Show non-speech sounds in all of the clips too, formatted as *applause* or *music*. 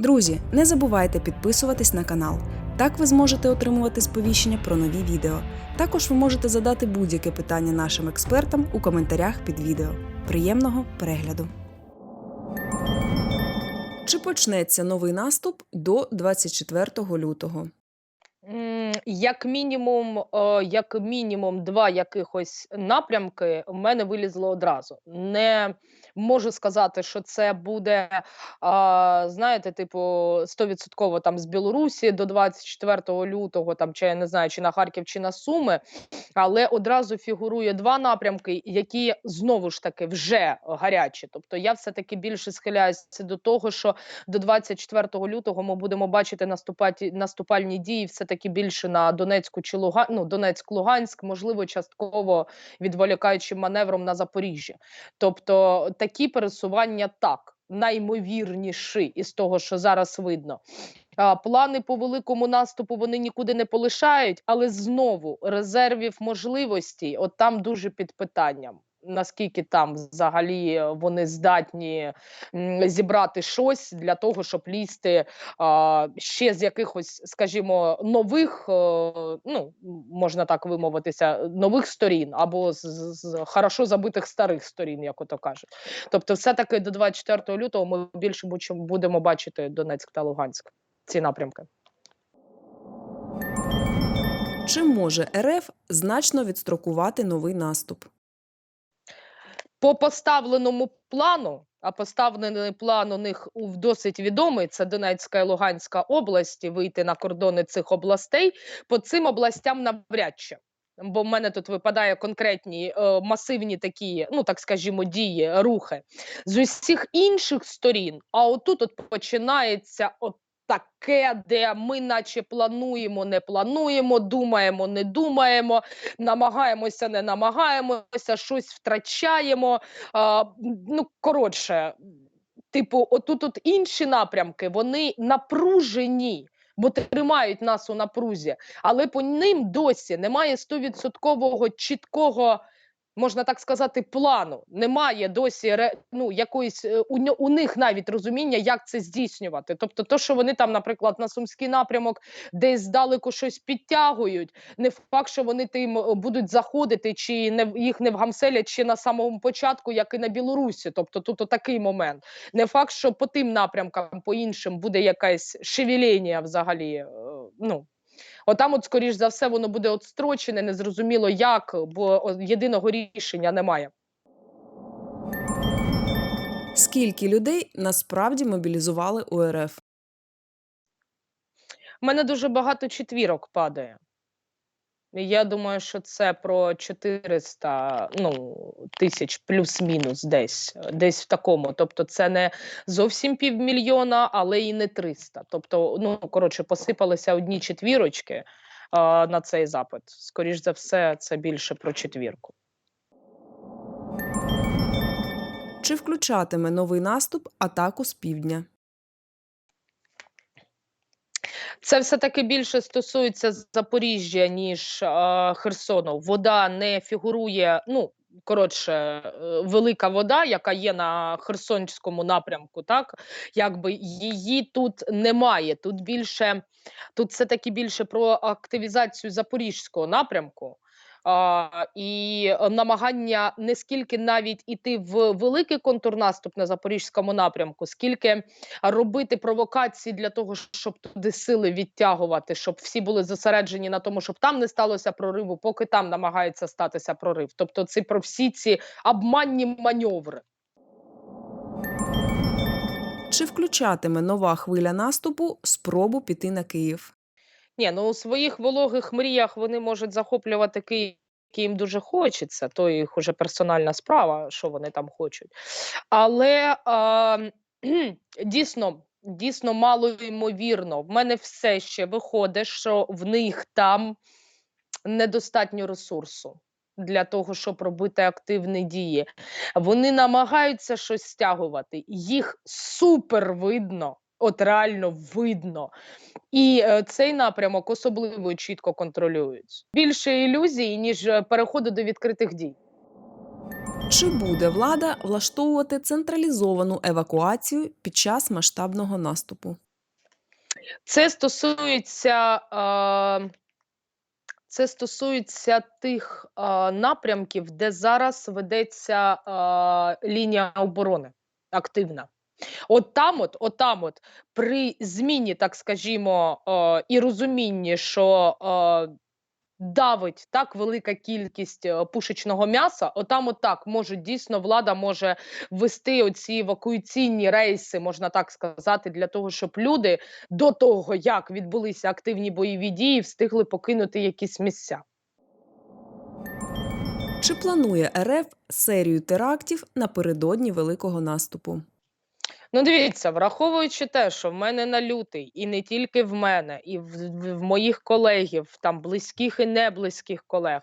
Друзі, не забувайте підписуватись на канал. Так ви зможете отримувати сповіщення про нові відео. Також ви можете задати будь-яке питання нашим експертам у коментарях під відео. Приємного перегляду! Чи почнеться новий наступ до 24 лютого? Як мінімум, як мінімум, два якихось напрямки в мене вилізло одразу. Не можу сказати, що це буде, а, знаєте, типу, стовідсотково там з Білорусі до 24 лютого, там чи я не знаю, чи на Харків, чи на Суми. Але одразу фігурує два напрямки, які знову ж таки вже гарячі. Тобто я все-таки більше схиляюся до того, що до 24 лютого ми будемо бачити наступаті, наступальні дії все-таки більше на Донецьку чи Луган, ну, Донецьк-Луганськ, можливо, частково відволікаючим маневром на Запоріжжя. Тобто такі пересування так. Наймовірніші із того, що зараз видно. Плани по великому наступу вони нікуди не полишають, але знову резервів можливостей, от там дуже під питанням. Наскільки там взагалі вони здатні зібрати щось для того, щоб лізти а, ще з якихось, скажімо, нових, е, ну можна так вимовитися, нових сторін або з, з, хорошо забитих старих сторін, як ото кажуть. Тобто, все-таки до 24 лютого ми більше будемо бачити Донецьк та Луганськ ці напрямки. Чи може РФ значно відстрокувати новий наступ? По поставленому плану, а поставлений план у них досить відомий: це Донецька і Луганська області, вийти на кордони цих областей. По цим областям навряд чи. Бо в мене тут випадає конкретні е, масивні такі, ну так скажімо, дії, рухи з усіх інших сторін. А отут от починається от таке, де ми, наче плануємо, не плануємо, думаємо, не думаємо, намагаємося, не намагаємося, щось втрачаємо. А, ну, коротше, типу, отут от інші напрямки, вони напружені. Бо тримають нас у напрузі, але по ним досі немає стовідсоткового чіткого, можна так сказати, плану. Немає досі ну, якоїсь е, у, у них навіть розуміння, як це здійснювати. Тобто, то, що вони там, наприклад, на сумський напрямок десь здалеку щось підтягують, не факт, що вони тим е, будуть заходити, чи не їх не вгамселять ще на самому початку, як і на Білорусі. Тобто, тут такий момент. Не факт, що по тим напрямкам, по іншим буде якесь шевеління взагалі. е, Ну отам, от, скоріш за все, воно буде отстрочене, незрозуміло як, бо єдиного рішення немає. Скільки людей насправді мобілізували у РФ? У мене дуже багато четвірок падає. Я думаю, що це про 400 ну, тисяч плюс-мінус десь, е, десь в такому. Тобто, це не зовсім півмільйона, але і не 300. Тобто, ну коротше, посипалися одні четвірочки а, на цей запит. Скоріш за все, це більше про четвірку. Чи включатиме новий наступ атаку з півдня? Це все таки більше стосується Запоріжжя, ніж е, Херсону. Вода не фігурує. Ну коротше, е, велика вода, яка є на Херсонському напрямку, так якби її тут немає. Тут більше тут все таки більше про активізацію запорізького напрямку. А, і е, намагання не скільки навіть іти в великий контрнаступ на запорізькому напрямку, скільки робити провокації для того, щоб туди сили відтягувати, щоб всі були зосереджені на тому, щоб там не сталося прориву, поки там намагається статися прорив. Тобто, це про всі ці обманні маневри. Чи включатиме нова хвиля наступу спробу піти на Київ? Ні, ну у своїх вологих мріях вони можуть захоплювати Київ. Який їм дуже хочеться, то їх уже персональна справа, що вони там хочуть. Але а, дійсно, дійсно мало ймовірно. В мене все ще виходить, що в них там недостатньо ресурсу для того, щоб робити активні дії. Вони намагаються щось стягувати, їх супер видно. От реально видно, і е, цей напрямок особливо чітко контролюють. Більше ілюзій, ніж е, переходу до відкритих дій. Чи буде влада влаштовувати централізовану евакуацію під час масштабного наступу? Це стосується, е, це стосується тих е, напрямків, де зараз ведеться е, лінія оборони активна. От там, от, от там, от при зміні, так скажімо, е, і розумінні, що е, давить так велика кількість е, пушечного м'яса, отам, от так можуть дійсно влада може ввести оці евакуаційні рейси, можна так сказати, для того, щоб люди до того, як відбулися активні бойові дії, встигли покинути якісь місця. Чи планує РФ серію терактів напередодні великого наступу? Ну, дивіться, враховуючи те, що в мене на лютий, і не тільки в мене, і в, в, в моїх колегів, там близьких і неблизьких колег,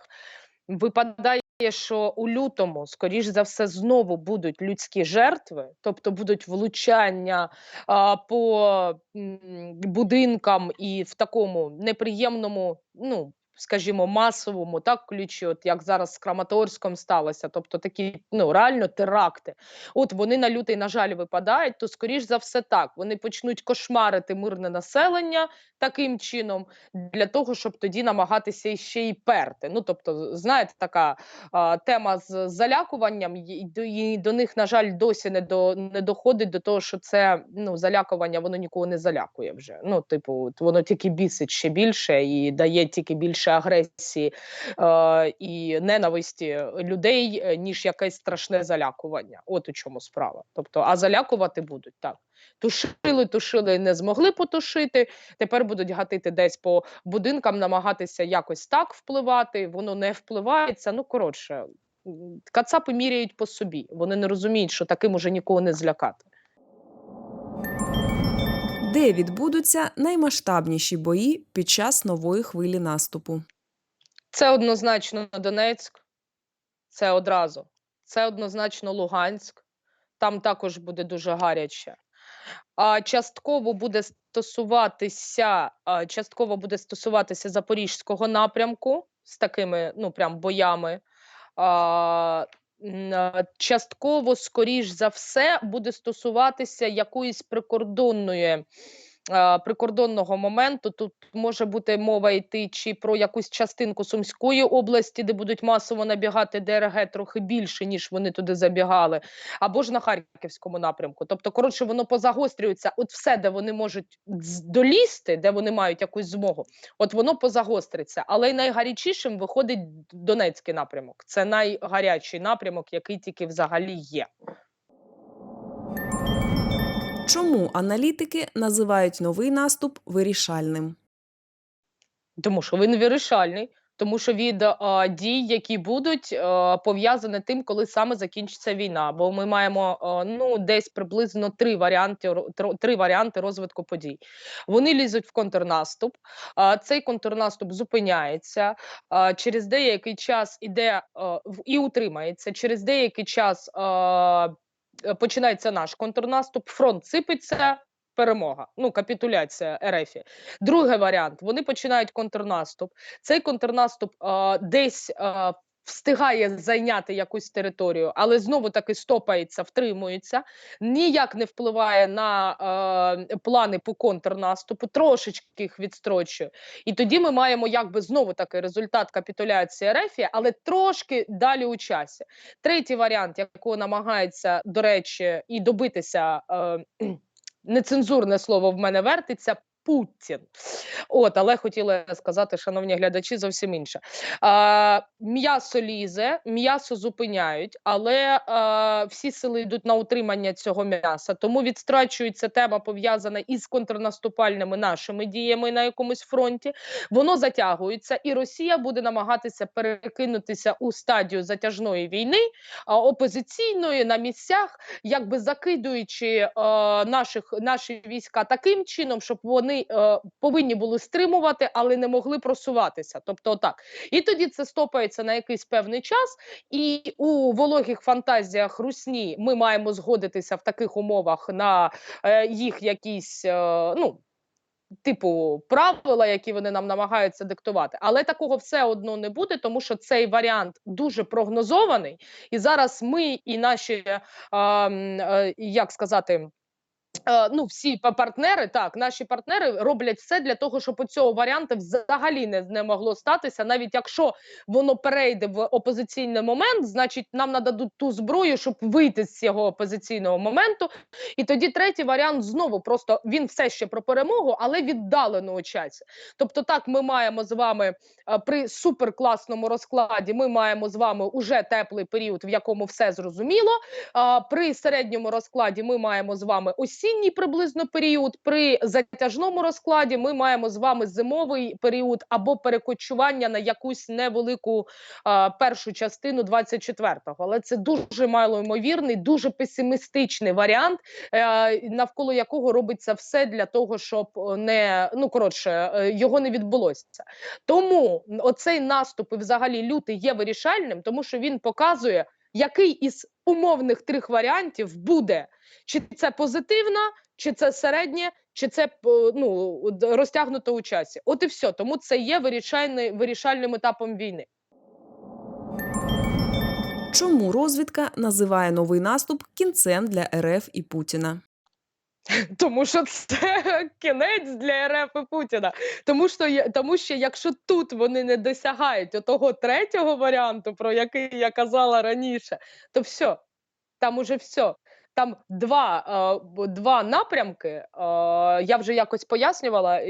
випадає, що у лютому, скоріш за все, знову будуть людські жертви, тобто будуть влучання а, по м, будинкам і в такому неприємному, ну. Скажімо, масовому так ключі, от як зараз з Краматорськом сталося, тобто такі ну реально теракти. От вони на лютий, на жаль, випадають, то скоріш за все так. Вони почнуть кошмарити мирне населення таким чином, для того, щоб тоді намагатися ще й перти. Ну тобто, знаєте, така а, тема з залякуванням, і, до- і до них, на жаль, досі не до не доходить до того, що це ну залякування, воно нікого не залякує вже. Ну, типу, воно тільки бісить ще більше і дає тільки більше агресії е, і ненависті людей, е, ніж якесь страшне залякування. От у чому справа. Тобто, а залякувати будуть так. Тушили, тушили, не змогли потушити. Тепер будуть гатити десь по будинкам, намагатися якось так впливати. Воно не впливається. Ну коротше, кацапи міряють по собі. Вони не розуміють, що таким уже нікого не злякати. Де відбудуться наймасштабніші бої під час нової хвилі наступу? Це однозначно Донецьк, це одразу. Це однозначно Луганськ. Там також буде дуже гаряче. А частково буде стосуватися, а, частково буде стосуватися запорізького напрямку з такими, ну прям боями. А, частково, скоріш за все, буде стосуватися якоїсь прикордонної. Прикордонного моменту тут може бути мова йти чи про якусь частинку Сумської області, де будуть масово набігати ДРГ трохи більше, ніж вони туди забігали, або ж на Харківському напрямку. Тобто, коротше, воно позагострюється. От все, де вони можуть долізти, де вони мають якусь змогу, от воно позагостриться. Але найгарячішим виходить Донецький напрямок. Це найгарячий напрямок, який тільки взагалі є. Чому аналітики називають новий наступ вирішальним? Тому що він вирішальний, тому що від а, дій, які будуть пов'язані тим, коли саме закінчиться війна. Бо ми маємо а, ну десь приблизно три варіанти три варіанти розвитку подій. Вони лізуть в контрнаступ. А, цей контрнаступ зупиняється. А, через деякий час іде а, і утримається. Через деякий час а, починається наш контрнаступ. Фронт сипеться. Перемога, ну капітуляція РФ. Другий варіант: вони починають контрнаступ. Цей контрнаступ а, десь а, встигає зайняти якусь територію, але знову таки стопається, втримується, ніяк не впливає на а, плани по контрнаступу, трошечки їх відстрочує. І тоді ми маємо якби знову таки результат капітуляції РФ, але трошки далі у часі. Третій варіант, якого намагається, до речі, і добитися. Е, нецензурне слово в мене вертиться. Путін, от, але хотіла сказати, шановні глядачі, зовсім інше. А, м'ясо лізе, м'ясо зупиняють, але а, всі сили йдуть на утримання цього м'яса. Тому відстрачується тема пов'язана із контрнаступальними нашими діями на якомусь фронті. Воно затягується, і Росія буде намагатися перекинутися у стадію затяжної війни, а, опозиційної на місцях якби закидуючи е, наших наші війська таким чином, щоб вони е, повинні були стримувати, але не могли просуватися. Тобто, так і тоді це стопається на якийсь певний час, і у вологих фантазіях русні ми маємо згодитися в таких умовах на е, їх якісь е, ну. Типу правила, які вони нам намагаються диктувати, але такого все одно не буде, тому що цей варіант дуже прогнозований, і зараз ми і наші м, е, як сказати. Е, ну, всі партнери, так, наші партнери роблять все для того, щоб у цього варіанту взагалі не, не могло статися. Навіть якщо воно перейде в опозиційний момент, значить нам нададуть ту зброю, щоб вийти з цього опозиційного моменту. І тоді третій варіант знову просто він все ще про перемогу, але віддалено у часі. Тобто, так ми маємо з вами е, при суперкласному розкладі. Ми маємо з вами уже теплий період, в якому все зрозуміло. При середньому розкладі ми маємо з вами осінній приблизно період. При затяжному розкладі ми маємо з вами зимовий період або перекочування на якусь невелику а, першу частину 24-го. Але це дуже малоймовірний, дуже песимістичний варіант, е, навколо якого робиться все для того, щоб е, не ну коротше е, його не відбулося. Тому оцей наступ і взагалі лютий є вирішальним, тому що він показує який із умовних трьох варіантів буде, чи це позитивна, чи це середнє, чи це ну розтягнуто у часі. От і все. Тому це є вирішальний, вирішальним етапом війни. Чому розвідка називає новий наступ кінцем для РФ і Путіна? *laughs* Тому що це *laughs* кінець для РФ і Путіна. Тому що тому що якщо тут вони не досягають того третього варіанту, про який я казала раніше, то все, там уже все. Там два, е, два напрямки. Е, я вже якось пояснювала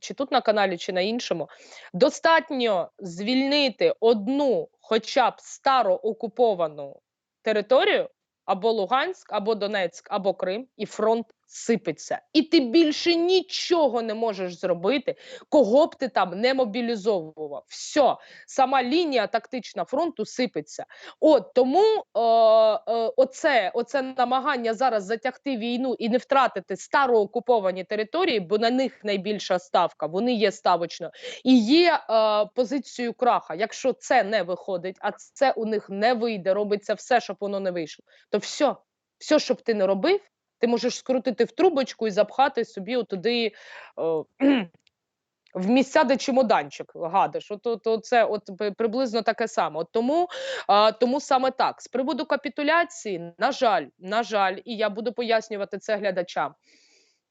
чи тут на каналі, чи на іншому. Достатньо звільнити одну, хоча б староокуповану територію, або Луганськ, або Донецьк, або Крим, і фронт сипеться. І ти більше нічого не можеш зробити, кого б ти там не мобілізовував. Все, сама лінія тактична фронту сипеться. От тому е, е, оце, оце намагання зараз затягти війну і не втратити староокуповані території, бо на них найбільша ставка, вони є ставочною, і є е, позицією краха. Якщо це не виходить, а це у них не вийде, робиться все, щоб воно не вийшло, то все, все, що б ти не робив, ти можеш скрутити в трубочку і запхати собі туди. Е, *clears throat* в місця, де чемоданчик гадиш. От, от, от це от приблизно таке саме. От тому, а, тому саме так. З приводу капітуляції, на жаль, на жаль, і я буду пояснювати це глядачам.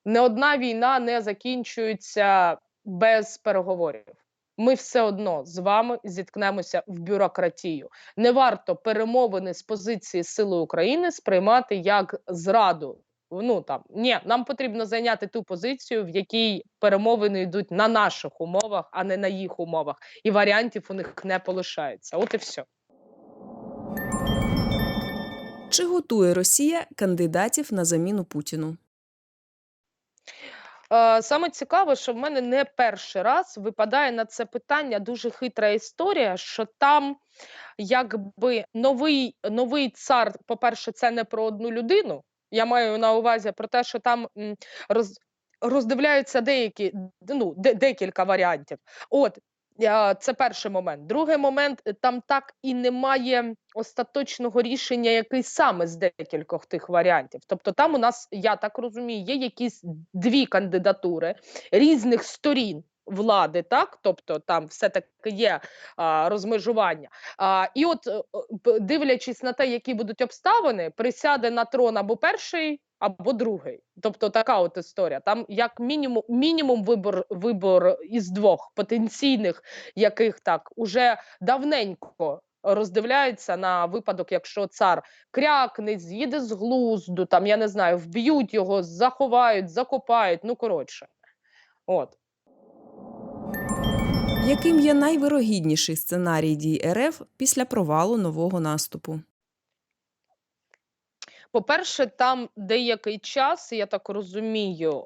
Не одна війна не закінчується без переговорів. Ми все одно з вами зіткнемося в бюрократію. Не варто перемовини з позиції Сили України сприймати як зраду. Ну там ні, нам потрібно зайняти ту позицію, в якій перемовини йдуть на наших умовах, а не на їх умовах, і варіантів у них не полишається. От і все. Чи готує Росія кандидатів на заміну Путіну? Е, Саме цікаве, що в мене не перший раз випадає на це питання дуже хитра історія, що там якби новий, новий цар, по-перше, це не про одну людину. Я маю на увазі про те, що там роз, роздивляються деякі, ну, де, декілька варіантів. От. Це перший момент. Другий момент е, там так і немає остаточного рішення, який саме з декількох тих варіантів. Тобто, там у нас, я так розумію, є якісь дві кандидатури різних сторін влади, так тобто там все таки є а, розмежування. А, і от е, дивлячись на те, які будуть обставини, присяде на трон або перший. Або другий, тобто така от історія. Там як мінімум мінімум вибор вибор із двох потенційних, яких так уже давненько роздивляються на випадок, якщо цар крякне, з'їде з глузду, там я не знаю, вб'ють його, заховають, закопають. Ну коротше, от. Яким є найвирогідніший сценарій дій РФ після провалу нового наступу? По-перше, там деякий час, я так розумію,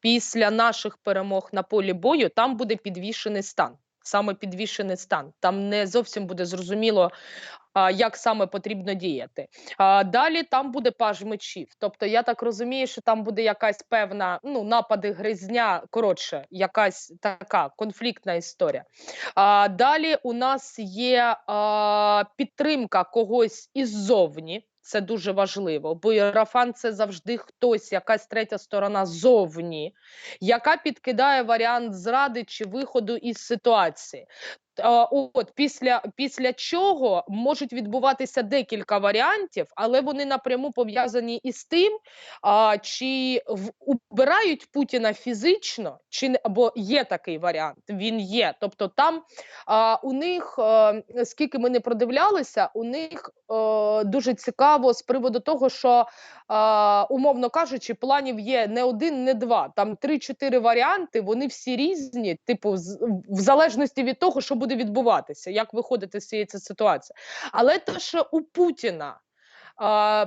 після наших перемог на полі бою там буде підвішений стан. Саме підвішений стан. Там не зовсім буде зрозуміло, як саме потрібно діяти. Далі там буде паж мечів. Тобто, я так розумію, що там буде якась певна ну, напади гризня, коротше, якась така конфліктна історія. А, далі у нас є підтримка когось іззовні. Це дуже важливо, бо Єрофан це завжди хтось, якась третя сторона зовні, яка підкидає варіант зради чи виходу із ситуації. А, от після, після чого можуть відбуватися декілька варіантів, але вони напряму пов'язані із тим, а, чи убирають Путіна фізично, чи або є такий варіант. Він є. Тобто, там а, у них, е, скільки ми не продивлялися, у них е, дуже цікаво з приводу того, що а, умовно кажучи, планів є не один, не два. Там три-чотири варіанти. Вони всі різні, типу, в залежності від того, що буде відбуватися, як виходити з цієї ситуації. Але те, що у Путіна а,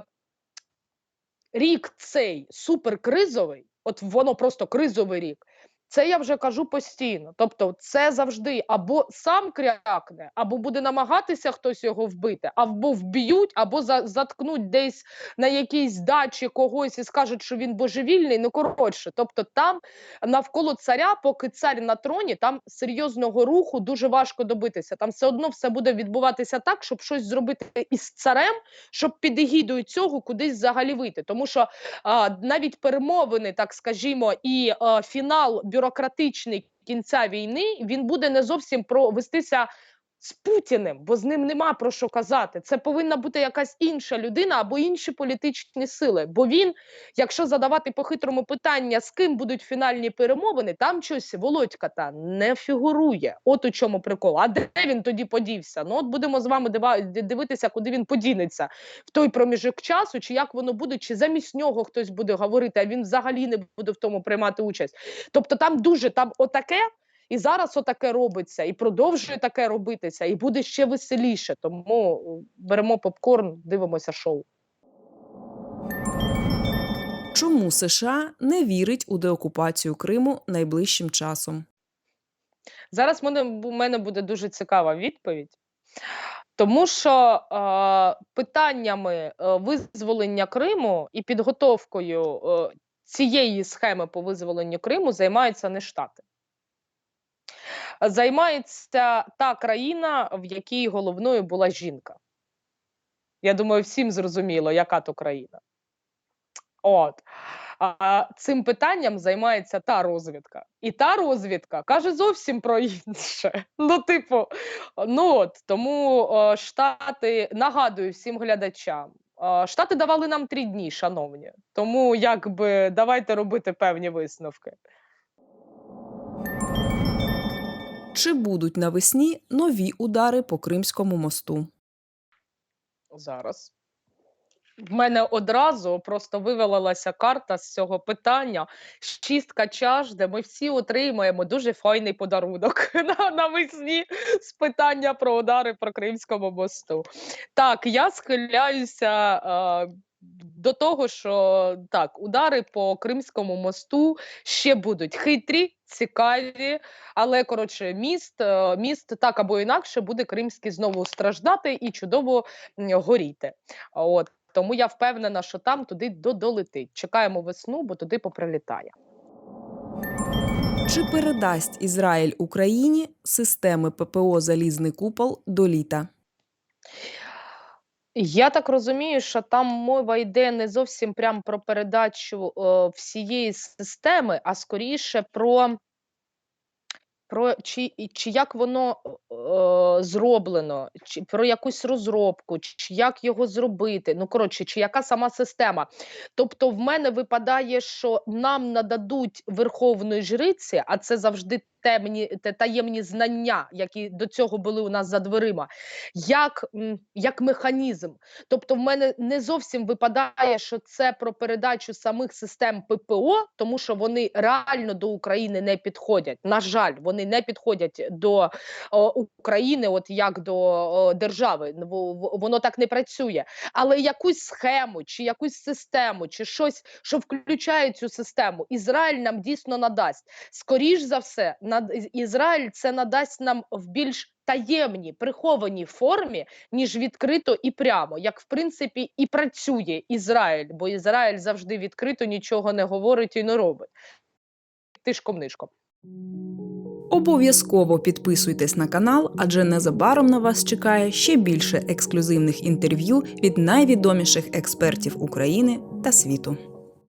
рік цей суперкризовий, от воно просто кризовий рік. Це я вже кажу постійно. Тобто, це завжди або сам крякне, або буде намагатися хтось його вбити, або вб'ють, або за, заткнуть десь на якійсь дачі когось і скажуть, що він божевільний. Ну коротше, тобто там навколо царя, поки цар на троні, там серйозного руху дуже важко добитися. Там все одно все буде відбуватися так, щоб щось зробити із царем, щоб під егідою цього кудись взагалі вийти. Тому що а, навіть перемовини, так скажімо, і а, фінал бюрократичний кінця війни він буде не зовсім про вестися. З Путіним, бо з ним нема про що казати. Це повинна бути якась інша людина або інші політичні сили. Бо він, якщо задавати по-хитрому питання, з ким будуть фінальні перемовини, там щось Володька та не фігурує. От у чому прикол. А де він тоді подівся? Ну от будемо з вами дивитися, куди він подінеться в той проміжок часу, чи як воно буде, чи замість нього хтось буде говорити, а він взагалі не буде в тому приймати участь. Тобто там дуже там отаке. І зараз отаке робиться, і продовжує таке робитися, і буде ще веселіше. Тому е, беремо попкорн, дивимося шоу. Чому США не вірить у деокупацію Криму найближчим часом? Зараз мене, у мене буде дуже цікава відповідь, тому що е, питаннями е, визволення Криму і підготовкою е, цієї схеми по визволенню Криму займаються не Штати. Займається та країна, в якій головною була жінка. Я думаю, всім зрозуміло, яка то країна. От. А цим питанням займається та розвідка. І та розвідка каже зовсім про інше. Ну, типу, ну от тому е, Штати нагадую всім глядачам. Штати давали нам три дні, шановні. Тому якби давайте робити певні висновки. Чи будуть навесні нові удари по Кримському мосту? Зараз. В мене одразу просто вивалилася карта з цього питання. Шістка чаш, де ми всі отримаємо дуже файний подарунок *laughs* на, навесні з питання про удари по Кримському мосту. Так, я схиляюся е, до того, що так, удари по Кримському мосту ще будуть хитрі, цікаві, але коротше, міст, е, міст так або інакше буде кримський знову страждати і чудово горіти. От. Тому я впевнена, що там туди додолетить. Чекаємо весну, бо туди поприлітає. Чи передасть Ізраїль Україні системи ППО Залізний купол до літа? Я так розумію, що там мова йде не зовсім прям про передачу е, всієї системи, а скоріше про, про чи, чи як воно е, зроблено, чи про якусь розробку, чи як його зробити. Ну, коротше, чи яка сама система. Тобто, в мене випадає, що нам нададуть верховної жриці, а це завжди темні, те- таємні знання, які до цього були у нас за дверима, як, як механізм. Тобто, в мене не зовсім випадає, що це про передачу самих систем ППО, тому що вони реально до України не підходять. На жаль, вони не підходять до о, України, от як до о, держави. Во- во- Воно так не працює. Але якусь схему, чи якусь систему, чи щось, що включає цю систему, Ізраїль нам дійсно надасть. Скоріш за все, Із- Ізраїль це надасть нам в більш таємній, прихованій формі, ніж відкрито і прямо, як в принципі і працює Ізраїль, бо Ізраїль завжди відкрито нічого не говорить і не робить. Тишком нишком. Обов'язково підписуйтесь на канал, адже незабаром на вас чекає ще більше ексклюзивних інтерв'ю від найвідоміших експертів України та світу.